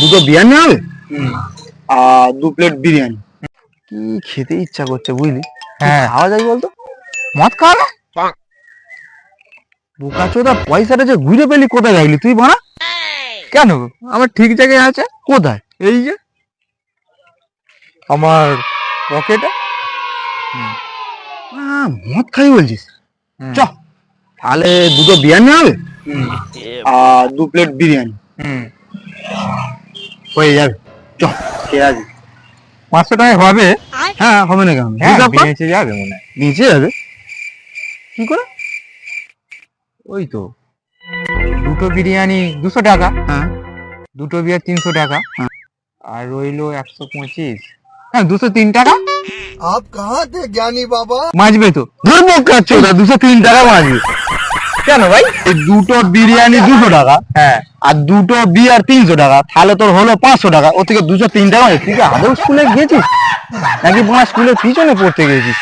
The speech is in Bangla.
দুটো বিরিয়ানি হবে? আর দু প্লেট বিরিয়ানি। কি খেতে ইচ্ছা করছে বুঝলি? হ্যাঁ। খাওয়া যায় বলতো? মদ খাওয়াবে বোকা চোদা পয়সাটা যে ঘুরে পেলি কোথায় গেলি তুই বানা কেন? আমার ঠিক জায়গায় আছে? কোথায়? এই যে। আমার পকেটে মদ খাই বলছিস। চ তাহলে দুটো বিরিয়ানি হবে? আর দু প্লেট বিরিয়ানি? হুম। হয়ে যাবে। পাঁচশো টাকায় হবে? হ্যাঁ হবে না কেন? হ্যাঁ, নিচে যাবে মনে নিচে যাবে। কি করে? ওই তো। দুটো বিরিয়ানি দুশো টাকা। হ্যাঁ। দুটো বিয়ার তিনশো টাকা। হ্যাঁ। আর রইল একশো পঁচিশ। হ্যাঁ দুশো তিন টাকা। আপ কাহা জ্ঞানী বাবা মাঝবে তো। ধর্ম কাজ দুশো তিন টাকা মাঝবে কেন ভাই? দুটো বিরিয়ানি দুশো টাকা হ্যাঁ। আর দুটো বিয়ার তিনশো টাকা তাহলে তোর হলো পাঁচশো টাকা। ও থেকে দুশো তিন টাকা তুই কি আদৌ স্কুলে গেছিস নাকি বোনা স্কুলের পিছনে পড়তে গেছিস